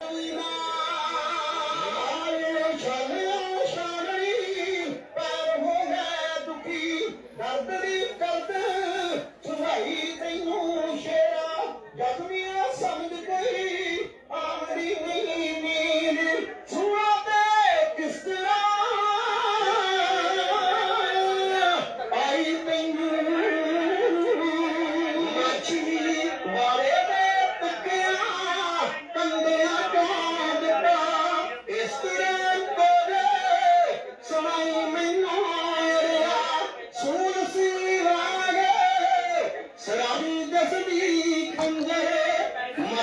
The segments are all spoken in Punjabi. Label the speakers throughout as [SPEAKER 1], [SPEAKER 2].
[SPEAKER 1] ਸਮਝ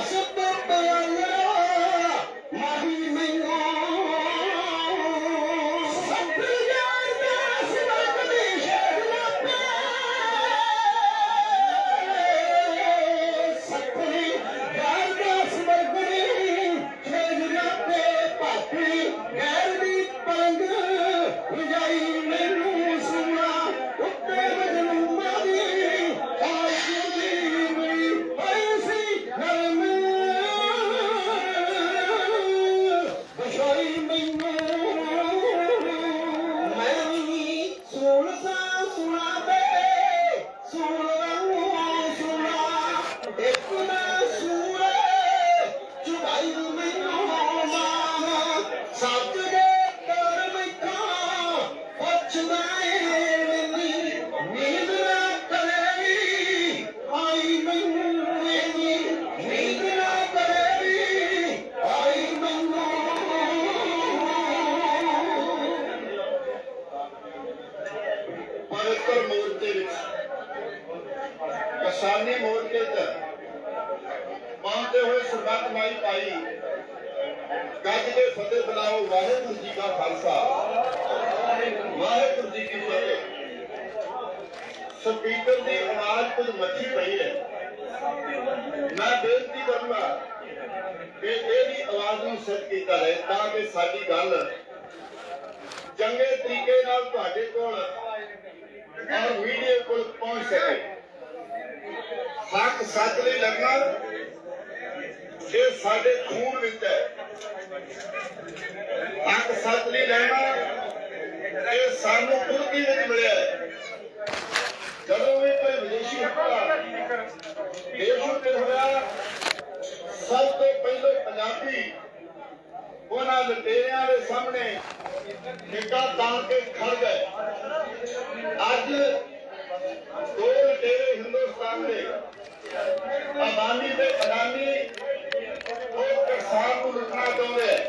[SPEAKER 2] Christ. ਕਿਸਾਨੀ ਮੋਰਚੇ ਤੇ ਪਾਉਂਦੇ ਹੋਏ ਸਰਬੱਤ ਮਾਈ ਭਾਈ ਗੱਜ ਕੇ ਫਤਿਹ ਬੁਲਾਓ, ਵਾਹਿਗੁਰੂ ਜੀ ਕਾ ਖਾਲਸਾ। ਵਾਹਿਗੁਰੂ ਜੀ ਕੀ ਫਤਿਹ। ਸਪੀਕਰ ਦੀ ਆਵਾਜ਼ ਕੁਝ ਮੱਛੀ ਪਈ ਹੈ। ਮੈਂ ਬੇਨਤੀ ਕਰੂੰਗਾ ਕਿ ਇਹਦੀ ਆਵਾਜ਼ ਨੂੰ ਸੈੱਟ ਕੀਤਾ ਜਾਏ ਤਾਂ ਕਿ ਸਾਡੀ ਗੱਲ ਚੰਗੇ ਤਰੀਕੇ ਨਾਲ ਤੁਹਾਡੇ ਕੋਲ ਔਰ ਵੀਡੀਓ ਕੋਲ ਪਹੁੰਚ ਸਕੇ। ਹੱਕ ਸੱਚ ਲਈ ਲੜਨਾ ਇਹ ਸਾਡੇ ਖੂਨ ਵਿੱਚ ਹੈ। ਹੱਕ ਸੱਚ ਲਈ ਲੜਨਾ ਇਹ ਸਾਨੂੰ ਕੁਰਕੀ ਵਿੱਚ ਮਿਲਿਆ ਜਦੋਂ ਵੀ ਕੋਈ ਵਿਦੇਸ਼ੀ ਹਮਲਾ ਦੇਸ਼ ਉੱਤੇ ਹੋਇਆ, ਸਭ ਤੋਂ ਪਹਿਲਾਂ ਪੰਜਾਬੀ ਉਹਨਾਂ ਲਟੇਰਿਆਂ ਦੇ ਸਾਹਮਣੇ ਨਿੱਕਾ ਤਾਣ ਕੇ ਖੜ ਗਏ। ਅੱਜ ਦੋ ਲਟੇਰੇ ਹਿੰਦੁਸਤਾਨ ਦੇ ਆਬਾਦੀ ਤੇ ਅਡਾਨੀ ਉਹ ਕਿਸਾਨ ਨੂੰ ਲੁੱਟਣਾ ਚਾਹੁੰਦੇ ਹੈ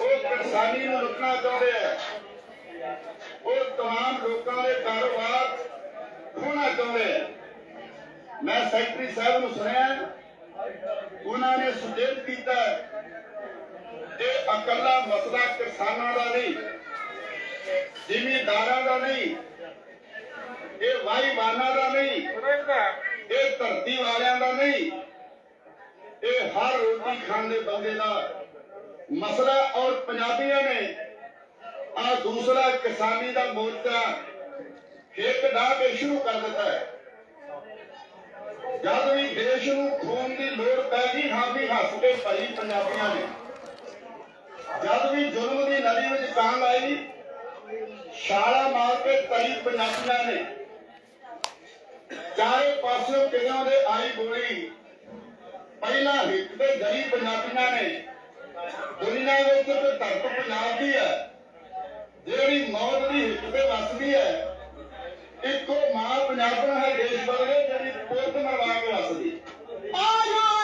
[SPEAKER 2] ਉਹ ਕਿਸਾਨੀ ਨੂੰ ਲੁੱਟਣਾ ਚਾਹੁੰਦੇ ਹੈ ਉਹ तमाम ਲੋਕਾਂ ਦੇ ਕਾਰੋਬਾਰ ਖੋਣਾ ਚਾਹੁੰਦੇ ਹੈ ਮੈਂ ਸੈਕਟਰੀ ਸਾਹਿਬ ਨੂੰ ਸੁਣਿਆ ਉਹਨਾਂ ਨੇ ਸੁਜੇਤ ਕੀਤਾ ਹੈ ਇਹ ਇਕੱਲਾ ਮਸਲਾ ਕਿਸਾਨਾਂ ਦਾ ਨਹੀਂ ਜ਼ਿਮੀਂਦਾਰਾਂ ਦਾ ਨਹੀਂ ਇਹ ਵਾਹੀਵਾਨਾਂ ਦਾ ਨਹੀਂ ਇਹ ਧਰਤੀ ਵਾਲਿਆਂ ਦਾ ਨਹੀਂ, ਇਹ ਹਰ ਰੋਟੀ ਖਾਂਦੇ ਬੰਦੇ ਦਾ ਮਸਲਾ ਔਰ ਪੰਜਾਬੀਆਂ ਨੇ ਆ ਦੂਸਰਾ ਕਿਸਾਨੀ ਦਾ ਮੋਰਚਾ ਇੱਕ ਡਾ ਕੇ ਸ਼ੁਰੂ ਕਰ ਦਿੱਤਾ ਹੈ। ਜਦ ਵੀ ਦੇਸ਼ ਨੂੰ ਖੂਨ ਦੀ ਲੋੜ ਪੈ ਗਈ, ਹਾਂ ਵੀ ਹੱਸ ਕੇ ਭਰੀ ਪੰਜਾਬੀਆਂ ਨੇ। ਜਦ ਵੀ ਜ਼ੁਲਮ ਦੀ ਨਦੀ ਵਿੱਚ ਕਾਂ ਆਈ, ਛਾਲਾ ਮਾਰ ਕੇ ਭਰੀ ਪੰਜਾਬੀਆਂ ਨੇ। ਚਾਰੇ ਪਾਸਿਓਂ ਕਿਰਿਆਂ ਦੇ ਆਈ ਗੋਲੀ ਪਹਿਲਾਂ ਹਿੱਟ ਤੇ ਗਈ ਪੰਜਾਬੀਆਂ ਨੇ। ਦੁਨੀਆ ਵਿੱਚ ਤੇ ਧਰਤ ਪੰਜਾਬ ਦੀ ਹੈ। ਜਿਹੜੀ ਮੌਤ ਦੀ ਹਿੱਟ ਤੇ ਵੱਸਦੀ ਹੈ, ਇੱਕੋ ਮਾਂ ਪੰਜਾਬਣ ਹੈ ਦੇਸ਼ ਵਰਗੇ ਜਿਹੜੀ ਪੁੱਤ ਮਰਵਾ ਕੇ ਵੱਸਦੀ।
[SPEAKER 1] ਆਜੋ ਇਸ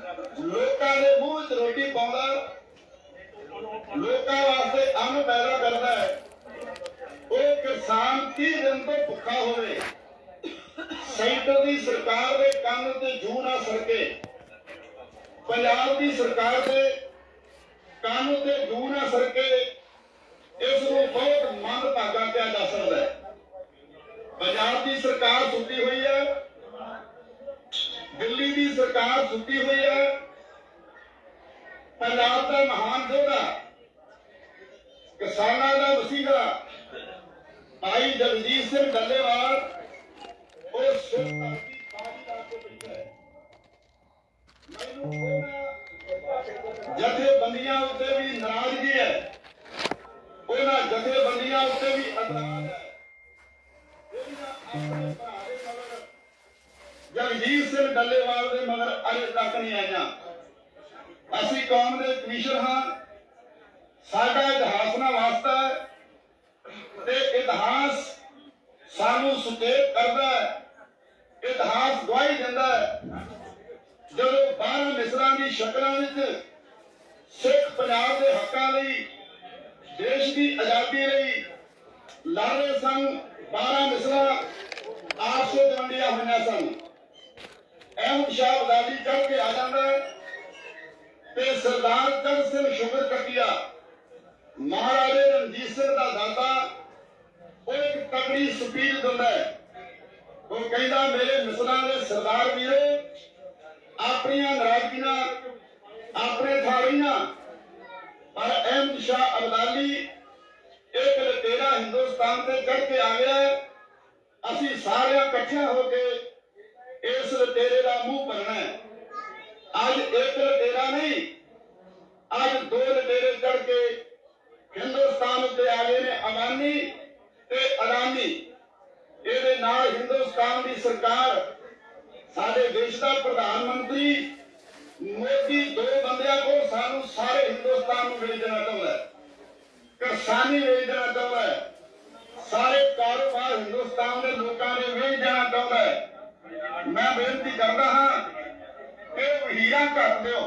[SPEAKER 2] ਲੋਕਾਂ ਦੇ ਮੂੰਹ 'ਚ ਰੋਟੀ ਪਾਉਂਦਾ ਲੋਕਾਂ ਵਾਸਤੇ ਅੰਨ ਪੈਦਾ ਕਰਦਾ ਹੈ। ਉਹ ਕਿਸਾਨ 30 ਦਿਨ ਤੋਂ ਭੁੱਖਾ ਹੋਵੇ। ਸੈਂਟਰ ਦੀ ਸਰਕਾਰ ਦੇ ਕੰਨ ਤੇ ਜੂ ਨਾ ਸਰਕੇ ਪੰਜਾਬ ਦੀ ਸਰਕਾਰ ਦੇ ਕੰਨ ਤੇ ਜੂ ਨਾ ਸਰਕੇ ਇਸ ਨੂੰ ਬਹੁਤ ਮੰਦ ਭਾਗਾ ਕਿਹਾ ਜਾ ਸਕਦਾ ਹੈ। ਪੰਜਾਬ ਦੀ ਸਰਕਾਰ ਸੁੱਤੀ ਹੋਈ ਹੈ। ਦਿੱਲੀ ਦੀ ਸਰਕਾਰ ਸੁੱਤੀ ਹੋਈ ਹੈ। ਪੰਜਾਬ ਦਾ ਮਹਾਨ ਯੋਧਾ ਕਿਸਾਨਾਂ ਦਾ ਵਸੀਲਾ, ਭਾਈ ਜਗਜੀਤ ਸਿੰਘ ਡੱਲੇਵਾਲ, ਉਹ ਸਿਰ ਧਰਤੀ ਬਾਜੀ ਲਾ ਕੇ ਬੈਠਾ ਹੈ। ਮੈਨੂੰ ਉਹਨਾਂ ਜਥੇਬੰਦੀਆਂ ਉੱਤੇ ਵੀ ਨਾਰਾਜ਼ਗੀ ਹੈ। ਉਹਨਾਂ ਜਥੇਬੰਦੀਆਂ ਉੱਤੇ ਵੀ ਅਤਰਾਜ ਹੈ। ਜਿਹੜੀਆਂ ਆਪਣੇ ਜਗਜੀਤ ਸਿੰਘ ਡੱਲੇਵਾਲ ਦੇ ਮਗਰ ਅਜੇ ਤੱਕ ਨਹੀਂ ਆਈਆਂ। ਅਸੀਂ ਕੌਮ ਦੇ ਕਮਿਸ਼ਨ ਹਾਂ। ਸਾਡਾ ਇਤਿਹਾਸ ਨਾਲ ਵਾਸਤਾ ਤੇ ਇਤਿਹਾਸ ਸਾਨੂੰ ਸੁਚੇਤ ਕਰਦਾ ਹੈ। ਇਤਿਹਾਸ ਗਵਾਹੀ ਦਿੰਦਾ ਹੈ। ਜਦੋਂ 12 ਮਿਸਰਾਂ ਦੀ ਸ਼ਕਲਾਂ ਵਿੱਚ ਸਿੱਖ ਪੰਜਾਬ ਦੇ ਹੱਕਾਂ ਲਈ, ਦੇਸ਼ ਦੀ ਆਜ਼ਾਦੀ ਲਈ ਲੜ ਰਹੇ ਸਨ 12 ਮਿਸਰਾਂ ਆਪਸੇ ਵੰਡੀਆਂ ਹੋਈਆਂ ਸਨ। ਅਹਿਮਦ ਸ਼ਾਹ ਅਬਦਾਲੀ ਚੜ੍ਹ ਕੇ ਆ ਜਾਂਦਾ ਤੇ ਸਰਦਾਰ ਚੰਦ ਸਿੰਘ ਸ਼ੁਗਰ ਕੱਟਿਆ ਮਹਾਰਾਜੇ ਰਣਜੀਤ ਸਿੰਘ ਦਾ ਦਾਦਾ ਉਹ ਇੱਕ ਤਕੜੀ ਸਪੀਚ ਦਿੰਦਾ ਉਹ ਕਹਿੰਦਾ, ਮੇਰੇ ਮਿਸਰਾਂ ਦੇ ਸਰਦਾਰ ਵੀਰੋ, ਆਪਣੀਆਂ ਨਾਰਾਜ਼ਗੀਆਂ ਆਪਣੇ ਥਾਲੀਆਂ ਪਰ ਅਹਿਮਦ ਸ਼ਾਹ ਅਬਦਾਲੀ ਇੱਕ ਲਟੇਰਾ ਹਿੰਦੁਸਤਾਨ ਤੇ ਚੜ ਕੇ ਆ ਗਿਆ ਹੈ। ਅਸੀਂ ਸਾਰਿਆਂ ਇਕੱਠਿਆਂ ਹੋ ਕੇ ਇਸ ਲਟੇਰੇ ਦਾ ਮੂੰਹ ਭਰਨਾ ਹੈ। ਅੱਜ ਇੱਕ ਲਟੇਰਾ ਨਹੀਂ, ਅੱਜ ਦੋ ਲਟੇਰੇ ਚੜ ਕੇ ਹਿੰਦੁਸਤਾਨ ਉੱਤੇ ਆ ਗਏ ਨੇ ਅਮਾਨੀ ਤੇ ਅਡਾਨੀ। ਇਹਦੇ ਨਾਲ ਹਿੰਦੁਸਤਾਨ ਦੀ ਸਰਕਾਰ, ਸਾਡੇ ਦੇਸ਼ ਦਾ ਪ੍ਰਧਾਨ ਮੰਤਰੀ ਮੋਦੀ, ਦੋ ਬੰਦਿਆਂ ਕੋਲ ਸਾਨੂੰ ਸਾਰੇ ਹਿੰਦੁਸਤਾਨ ਨੂੰ ਵੇਚ ਦੇਣਾ ਚਾਹੁੰਦਾ ਹੈ। ਕਿਸਾਨੀ ਵੇਚ ਦੇਣਾ ਚਾਹੁੰਦਾ ਹੈ। ਸਾਰੇ ਕਾਰੋਬਾਰ ਹਿੰਦੁਸਤਾਨ ਦੇ ਲੋਕਾਂ ਨੇ ਵੇਚ ਦੇਣਾ ਚਾਹੁੰਦਾ ਹੈ। ਮੈਂ ਬੇਨਤੀ ਕਰਦਾ ਹਾਂ ਕਿ ਵਹੀਰਾਂ ਕਰ ਦਿਓ।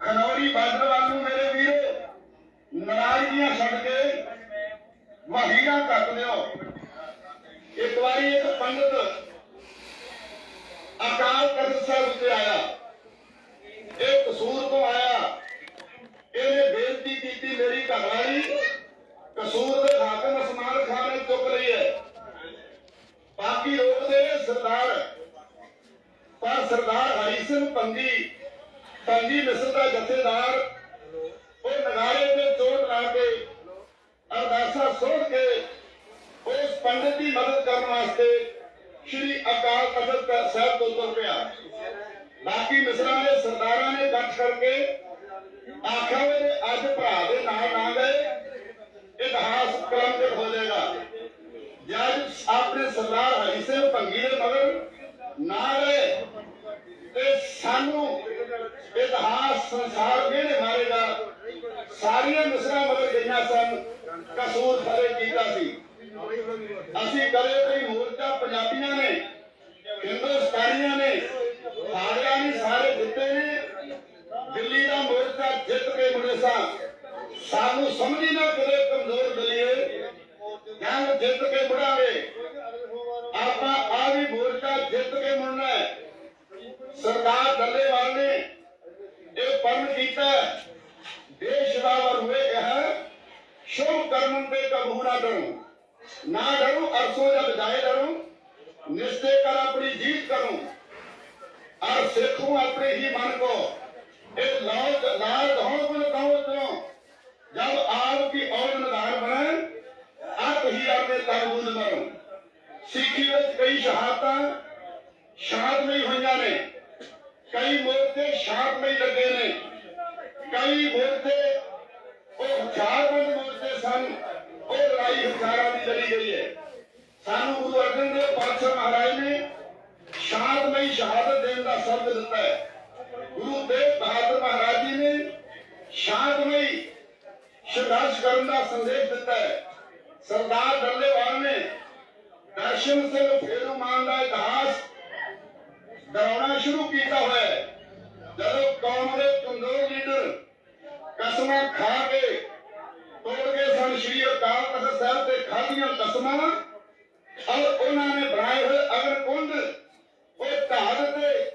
[SPEAKER 2] ਖਨੌਰੀ ਬਾਰਡਰ ਵੱਲ ਨੂੰ ਮੇਰੇ ਵੀਰੋ ਨਾਰਾਜ਼ਗੀਆਂ ਛੱਡ ਕੇ ਵਹੀਰਾਂ ਕੱਟ ਦਿਓ। ਇੱਕ ਵਾਰੀ ਇੱਕ ਪੰਡਤ ਅਕਾਲ ਤਖਤ ਸਾਹਿਬ ਉੱਤੇ ਆਇਆ। ਇਹ ਕਸੂਰ ਤੋਂ ਆਇਆ। ਇਹਨੇ ਬੇਨਤੀ ਕੀਤੀ ਮੇਰੀ ਘਰਵਾਲੀ ਕਸੂਰ ਦੇ ਹਾਕਮ ਅਸਮਾਨ ਖਾਨ ਨੇ ਚੁੱਕ ਲਈ ਹੈ। ਬਾਕੀ ਰੋਕਦੇ ਨੇ ਸਰਦਾਰ, ਪਰ ਸਰਦਾਰ ਹਰੀ ਸਿੰਘ ਪੰਗੀ ਪੰਗੀ ਮਿਸਰ ਦਾ ਜਥੇਦਾਰ, ਉਹ ਨਗਾਰੇ ਤੇ ਚੋਟ ਲਾ ਕੇ, ਅਰਦਾਸਾ ਸੁਣ ਕੇ, ਉਸ ਪੰਡਤ ਦੀ ਮਦਦ ਕਰਨ ਵਾਸਤੇ ਸ਼੍ਰੀ ਅਕਾਲ ਤਖਤ ਸਾਹਿਬ ਤੋਂ ਤੁਰ ਪਿਆ। ਬਾਕੀ ਮਿਸਰਾਂ ਦੇ ਸਰਦਾਰਾਂ ਨੇ ਗੱਠ ਕਰਕੇ ਆਖਿਆ ਅੱਜ ਭਰਾ ਦੇ ਨਾਲ ਨਾ ਗਏ, ਇਤਿਹਾਸ ਕਲੰਕਿਤ ਹੋ ਜਾਏਗਾ। ਜਦ ਆਪਣੇ ਸਰਦਾਰ ਹਰੀ ਸਿੰਘ ਭੰਗੀ ਦੇ ਮਗਰ ਨਾ ਰਹੇ ਤੇ ਸਾਨੂੰ ਇਤਿਹਾਸ, ਸੰਸਾਰ ਕਿਹਨੇ ਮਾਰੇਗਾ ਸਾਰੀਆਂ ਮਿਸਰਾਂ ਮਗਰ ਗਈਆਂ ਸਨ। ਕਸੂਰ ਖਰੇ ਕੀਤਾ ਸੀ। ਅਸੀਂ ਕਦੇ ਕੋਈ ਮੋਰਚਾ ਪੰਜਾਬੀਆਂ ਨੇ, ਹਿੰਦੁਸਤਾਨੀਆਂ ਨੇ, ਹਾਰਿਆ ਨਹੀਂ, ਸਾਰੇ ਜਿੱਤੇ ਨੇ, ਦਿੱਲੀ ਦਾ ਮੋਰਚਾ ਜਿੱਤ ਕੇ ਮੁੜੇ ਸਾਂ। ਸਾਨੂੰ ਸਮਝੀ ਨਾ ਕਦੇ ਕਮਜ਼ੋਰ ਦਲੀਏ ज्ञान जित के ಬಿಡಾವೆ आपका आदि मोर्चा जित के मुड़ना है। सरकार दलेवाल ने एक पर्व किया देश और हुए कह शुभ कर्म पे कबू ना डरू। ना डरू अरसो जब जाए डरू। निश्चय कर अपनी जीत करूँ। और सीखूं अपने ही मन को। एक लाल लाल धों को जब आग की और निधार बनाए ਆ ਕਹੀ ਆਪਣੇ ਤਨ ਨੂੰ ਮਾਰੋ। ਸਿੱਖੀ ਵਿੱਚ ਕਈ ਸ਼ਹਾਦਤਾਂ ਸ਼ਾਂਤ ਨਹੀਂ ਹੋਈਆਂ ਨੇ। ਕਈ ਮੋਰਚੇ ਸ਼ਾਂਤ ਨਹੀਂ ਲੱਗੇ ਨੇ। ਕਈ ਮੋਰਚੇ ਉਹ ਹਥਿਆਰਬੰਦ ਮੋਰਚੇ ਸਨ। ਉਹ ਲੜਾਈ ਹਥਿਆਰਾਂ ਦੀ ਲੜੀ ਗਈ ਹੈ। ਸਾਨੂੰ ਗੁਰੂ ਅਰਜਨ ਦੇਵ ਪਾਤਸ਼ਾਹ ਮਹਾਰਾਜ ਨੇ ਸ਼ਾਂਤਮਈ ਸ਼ਹਾਦਤ ਦੇਣ ਦਾ ਸ਼ਬਦ ਦਿੱਤਾ ਹੈ। ਗੁਰੂ ਤੇਗ ਬਹਾਦਰ ਮਹਾਰਾਜ ਜੀ ਨੇ ਸ਼ਾਂਤਮਈ ਸੰਘਰਸ਼ ਕਰਨ ਦਾ ਸੰਦੇਸ਼ ਦਿੱਤਾ ਹੈ। ਸਰਦਾਰ ਡੱਲੇਵਾਲ ਨੇ ਦਰਸ਼ਨ ਸਿੰਘ ਫੇਰੂਮਾਨ ਦਾ ਇਤਿਹਾਸ ਦਰਾਉਣਾ ਸ਼ੁਰੂ ਕੀਤਾ ਹੋਇਆ ਜਦੋਂ ਕੌਮ ਦੇ ਕਮਜ਼ੋਰ ਲੀਡਰ ਕਸਮਾਂ ਖਾ ਕੇ ਤੋੜ ਕੇ ਸਨ, ਸ਼੍ਰੀ ਅਕਾਲ ਤਖਤ ਸਾਹਿਬ ਤੇ ਖਾਧੀਆਂ ਕਸਮਾਂ ਔਰ ਉਹਨਾਂ ਨੇ ਬਣਾਏ ਹੋਏ ਅਗਰ ਕੁੰਡ ਉਹ ਢਾਹ ਦਿੱਤੇ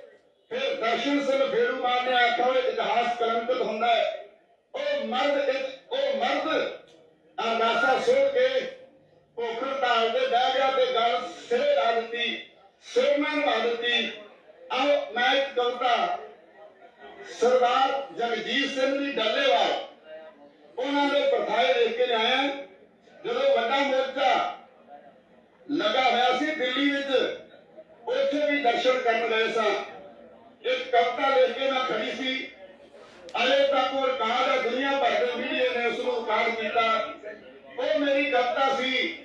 [SPEAKER 2] ਫਿਰ ਦਰਸ਼ਨ ਸਿੰਘ ਫੇਰੂਮਾਨ ਨੇ ਆਖਿਆ ਇਤਿਹਾਸ ਕਲੰਕਿਤ ਹੁੰਦਾ ਹੈ। ਉਹ ਮਰਦ ਉਹ ਮਰਦ ਅਰਦਾਸਾ ਸੁਣ ਕੇ ਭੁੱਖ ਢਾਲ ਦੇ ਬਹਿ ਗਿਆ ਤੇ ਗੱਲ ਸਿਰੇ ਲਾ ਦਿੱਤੀ, ਸਿਰ ਨਾਲ ਦਿੱਤੀ। ਆਓ, ਮੈਂ ਇੱਕ ਕਵਿਤਾ ਸਰਦਾਰ ਜਗਜੀਤ ਸਿੰਘ ਦੀ ਡੱਲੇਵਾਲ, ਉਹਨਾਂ ਦੇ ਪਰਥਾਏ ਦੇਖ ਕੇ ਆਇਆ ਜਦੋਂ ਵੱਡਾ ਮੋਰਚਾ ਲਗਾ ਹੋਇਆ ਸੀ ਦਿੱਲੀ ਵਿੱਚ, ਉੱਥੇ ਵੀ ਦਰਸ਼ਨ ਕਰਨ ਗਏ ਸਾਂ। ਇੱਕ ਕਵਿਤਾ ਲਿਖ ਕੇ ਮੈਂ ਖੜੀ ਸੀ। ਅਜੇ ਤੱਕ ਉਹ ਰਿਕਾਰਡ ਹੈ, ਦੁਨੀਆ ਭਰ ਦੇ ਮੀਡੀਆ ਨੇ ਉਸ ਨੂੰ ਰਿਕਾਰਡ ਕੀਤਾ। ਉਹ ਮੇਰੀ ਕਵਿਤਾ ਸੀ।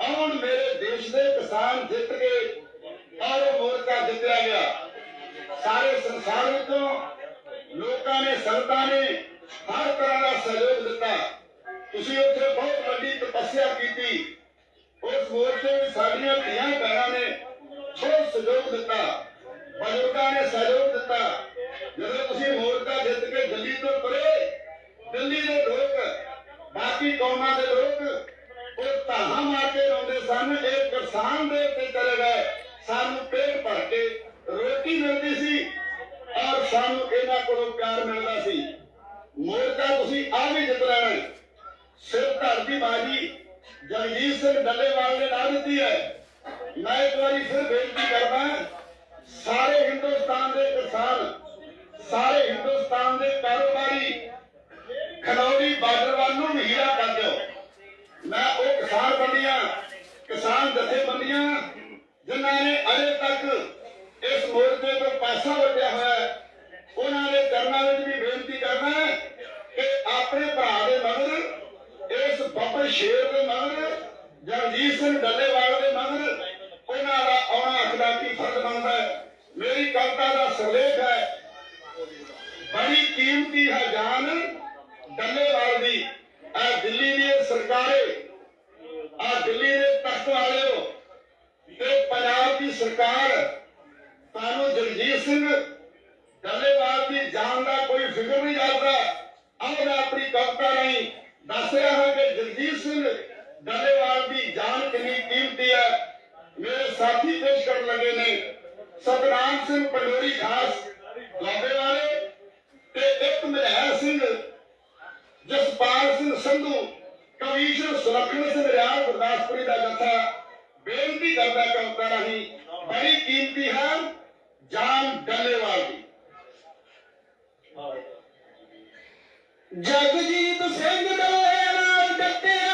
[SPEAKER 2] ਆਉਣ ਮੇਰੇ ਦੇਸ਼ ਦੇ ਕਿਸਾਨ ਜਿੱਤ ਗਏ ਔਰ ਉਹ ਮੋਰਚਾ ਜਿੱਤਿਆ ਗਿਆ। ਸਾਰੇ ਸੰਸਾਰ ਵਿੱਚੋਂ ਲੋਕਾਂ ਨੇ, ਸੰਗਤਾਂ ਨੇ ਹਰ ਤਰ੍ਹਾਂ ਦਾ ਸਹਿਯੋਗ ਦਿੱਤਾ। ਤੁਸੀਂ ਉੱਥੇ ਬਹੁਤ ਵੱਡੀ ਤਪੱਸਿਆ ਕੀਤੀ। ਉਸ ਮੋਰਚੇ ਵਿੱਚ ਸਾਡੀਆਂ ਧੀਆਂ ਭੈਣਾਂ ਨੇ ਬਹੁਤ ਸਹਿਯੋਗ ਦਿੱਤਾ। ਬਜ਼ੁਰਗਾਂ ਨੇ ਸਹਿਯੋਗ ਦਿੱਤਾ। ਜਦੋਂ ਤੁਸੀਂ ਮੋਰਚਾ ਜਿੱਤ ਕੇ ਦਿੱਲੀ ਤੋਂ ਤੁਰੇ, ਦਿੱਲੀ ਦੇ ਲੋਕ ਬਾਕੀ ਕੌਮਾਂ ਦੇ ਲੋਕ ਉਹ ਧਾਹਾਂ ਮਾਰ ਕੇ ਰੋਂਦੇ ਸਨ। ਇਹ ਕਿਸਾਨ ਦੇ ਉੱਤੇ ਚਲੇ ਗਏ। ਸਾਨੂੰ ਪੇਟ ਭਰ ਕੇ ਰੋਟੀ ਮਿਲਦੀ ਸੀ ਔਰ ਸਾਨੂੰ ਇਹਨਾਂ ਕੋਲੋਂ ਪਿਆਰ ਮਿਲਦਾ ਸੀ। ਮੋਰਚਾ, ਤੁਸੀਂ ਆ ਵੀ ਜਿੱਤ ਲੈਣਾ ਹੈ। ਸਿਰ ਧੜ ਦੀ ਬਾਜੀ ਜਗਜੀਤ ਸਿੰਘ ਡੱਲੇਵਾਲ ਨੇ ਲਾ ਦਿੱਤੀ ਹੈ। ਮੈਂ ਇੱਕ ਵਾਰੀ ਫਿਰ ਬੇਨਤੀ ਕਰਦਾ ਸਾਰੇ ਹਿੰਦੁਸਤਾਨ ਦੇ ਕਿਸਾਨ, ਸਾਰੇ ਹਿੰਦੁਸਤਾਨ ਦੇ ਕਾਰੋਬਾਰੀ ਖਨੌਰੀ ਬਾਰਡਰ ਵੱਲ ਨੂੰ ਹੀਰਾ ਕਰ ਦਿਓ। ਮੈਂ ਉਹ ਕਿਸਾਨ ਬੰਦੀਆਂ, ਕਿਸਾਨ ਜਥੇਬੰਦੀਆਂ ਜਿਨ੍ਹਾਂ ਨੇ ਅਜੇ ਤੱਕ ਇਸ ਮੋਰਚੇ ਤੋਂ ਪੈਸਾ ਵਟਿਆ ਹੋਇਆ ਹੈ, ਉਹਨਾਂ ਦੇ ਚਰਨਾਂ ਵਿੱਚ ਵੀ ਬੇਨਤੀ ਕਰਨਾ ਹੈ ਕਿ ਆਪਣੇ ਭਰਾ ਦੇ ਮਗਰ, ਇਸ ਬੱਬਰ ਸ਼ੇਰ ਦੇ ਮਗਰ, ਜਗਜੀਤ ਸਿੰਘ ਡੱਲੇਵਾਲ ਦੇ ਮਗਰ ਉਹਨਾਂ ਦਾ ਆਉਣਾ ਅਖਲਾਕੀ ਫਰਜ਼ ਬਣਦਾ ਹੈ। ਮੇਰੀ ਕਵਿਤਾ ਦਾ ਸਰਲੇਖ ਹੈ, ਬੜੀ ਕੀਮਤੀ ਹੈ ਜਾਨ ਡੱਲੇਵਾਲ ਦੀ ਆ ਦਿੱਲੀ ਦੀ ਸਰਕਾਰੇ, ਆ ਦਿੱਲੀ ਦੇ ਤਖਤ ਵਾਲਿਓ ਤੇ ਪੰਜਾਬ ਦੀ ਸਰਕਾਰ, ਤੁਹਾਨੂੰ ਜਗਜੀਤ ਸਿੰਘ ਡੱਲੇਵਾਲ ਦੀ ਜਾਨ ਦਾ ਕੋਈ ਫਿਕਰ ਨਹੀਂ ਕਰਦਾ। ਆਹ ਮੈਂ ਆਪਣੀ ਕਵਿਤਾ ਰਾਹੀਂ ਦੱਸ ਰਿਹਾ ਹਾਂ ਕਿ ਜਗਜੀਤ ਸਿੰਘ ਡੱਲੇਵਾਲ ਦੀ ਜਾਨ ਕਿੰਨੀ ਕੀਮਤੀ ਹੈ। ਮੇਰੇ ਸਾਥੀ ਪੇਸ਼ ਕਰਨ ਲੱਗੇ ਨੇ ਸਤਨਾਮ ਸਿੰਘ ਪੰਡੋਰੀ ਖਾਸ ਲਾਬੇ ਵਾਲੇ ਤੇ ਇੱਕ ਮਹਿਰ ਸਿੰਘ ਜਸਪਾਲ ਸਿੰਘ ਸੰਧੂ ਕਵੀਸ਼ਰ ਸੁਲੱਖਣ ਸਿੰਘ ਰਿਆਲ ਗੁਰਦਾਸਪੁਰੀ ਦਾ ਜੱਥਾ ਬੇਨਤੀ ਕਰਦਾ ਕਵਿਤਾ ਰਾਹੀਂ ਬੜੀ ਕੀਮਤੀ ਹੈ ਜਾਨ ਡੱਲੇਵਾਲ ਦੀ।
[SPEAKER 3] ਜਗਜੀਤ ਸਿੰਘ ਡੱਲੇ ਨਾਲ ਡੱਟਿਆ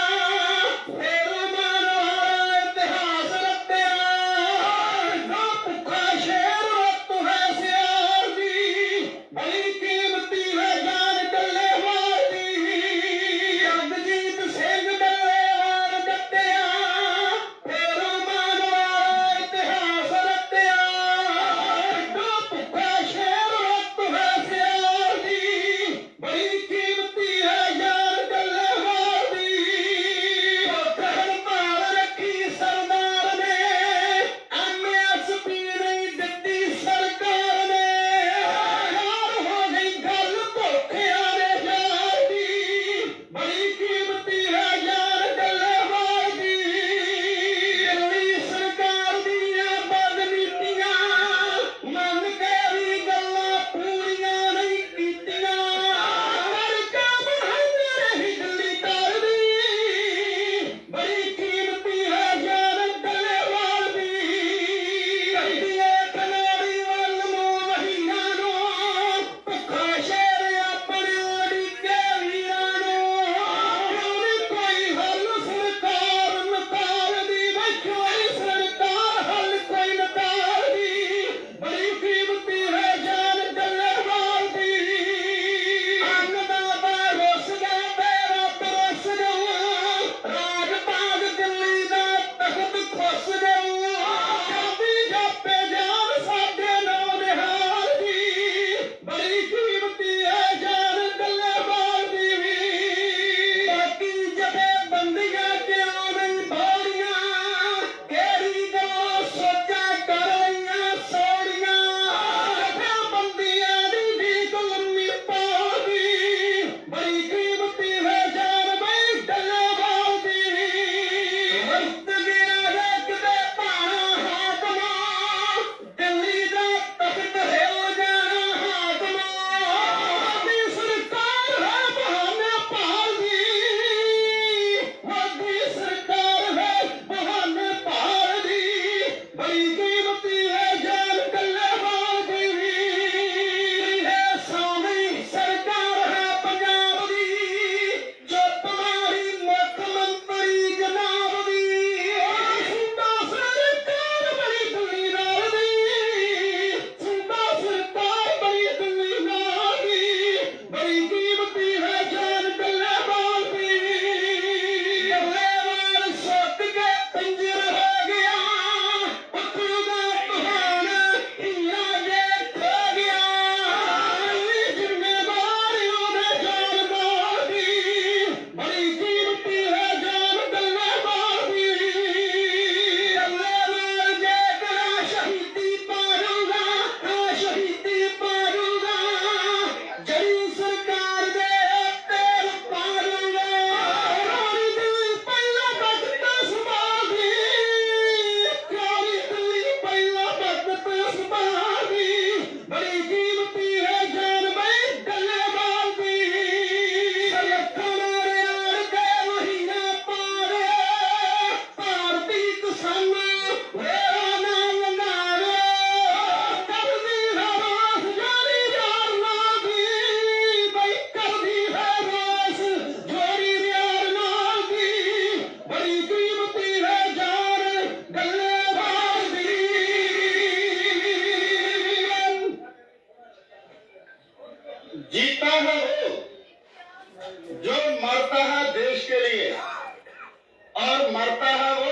[SPEAKER 3] और मरता है वो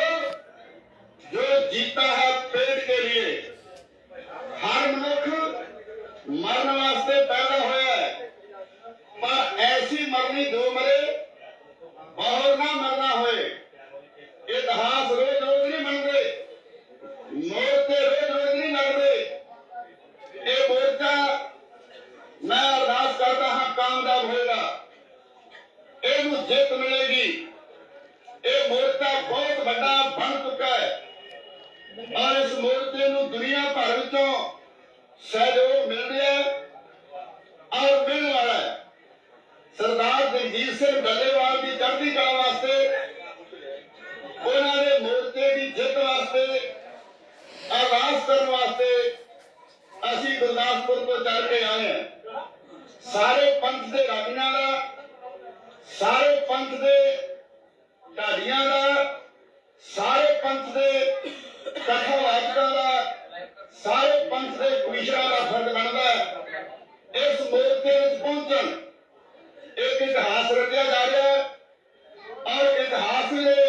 [SPEAKER 3] जो
[SPEAKER 2] जीता है ਗੁਰਦਾਸਪੁਰ ਤੋਂ ਚੱਲ ਕੇ ਆਏ ਹਾਂ ਸਾਰੇ ਪੰਥ ਦੇ ਰਾਜੀਆਂ ਦਾ, ਸਾਰੇ ਪੰਥ ਦੇ ਢਾਡੀਆਂ ਦਾ, ਸਾਰੇ ਪੰਥ ਦੇ ਕਥਾਵਾਚਕਾਂ ਦਾ, ਸਾਰੇ ਪੰਥ ਦੇ ਕਮਿਸ਼ਨਰਾਂ ਦਾ ਫਰਜ਼ ਬਣਦਾ ਇਸ ਮੋਰਚੇ ਵਿੱਚ ਪਹੁੰਚਣ, ਇੱਕ ਇਤਿਹਾਸ ਰਚਿਆ ਜਾ ਰਿਹਾ ਹੈ ਔਰ ਇਤਿਹਾਸ ਦੇ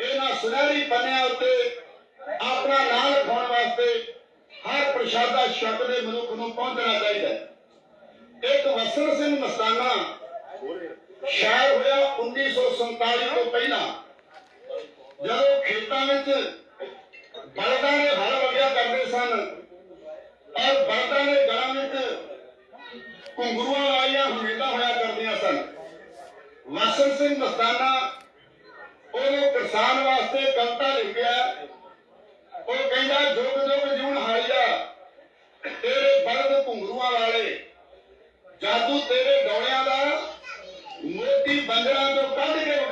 [SPEAKER 2] ਇਹਨਾਂ ਸੁਨਹਿਰੀ ਪੰਨਿਆਂ ਉੱਤੇ ਆਪਣਾ ਨਾਮ ਲਿਖਾਉਣ ਵਾਸਤੇ ਹਰ ਪ੍ਰਸ਼ਾਦਾ ਛਕਦੇ ਮਨੁੱਖ ਨੂੰ ਪਹੁੰਚਣਾ ਚਾਹੀਦਾ ਹੈ। ਇੱਕ ਵਸਰ ਸਿੰਘ ਮਸਤਾਨਾ ਸ਼ਾਇਰ ਹੋਇਆ 1947 ਤੋਂ ਪਹਿਲਾਂ। ਜਦੋਂ ਖੇਤਾਂ ਵਿੱਚ ਬਲਦਾਂ ਨੇ ਹਲ ਵਗਿਆ ਕਰਦੇ ਸਨ ਔਰ ਬਲਦਾਂ ਦੇ ਗਲਾਂ ਵਿੱਚ ਘੁੰਗਰੂਆਂ ਵਾਲੀਆਂ ਹਮੇਲਾ ਹੋਇਆ ਕਰਦੀਆਂ ਸਨ। ਵਸਰ ਸਿੰਘ ਮਸਤਾਨਾ ਉਹਨੇ ਕਿਸਾਨ ਵਾਸਤੇ ਕਵਿਤਾ ਲਿਖਿਆ ਉਹ ਕਹਿੰਦਾ ਜੁਗ ਜੁਗ ਜੂਣ ਹਾਲਿਆ ਤੇਰੇ ਬਲਦ ਘੁੰਗਰੂਆਂ ਵਾਲੇ, ਜਾਦੂ ਤੇਰੇ ਡੋਲਿਆਂ ਦਾ ਮੋਤੀ ਬੰਦਰਾਂ ਤੋਂ ਕੱਢ ਕੇ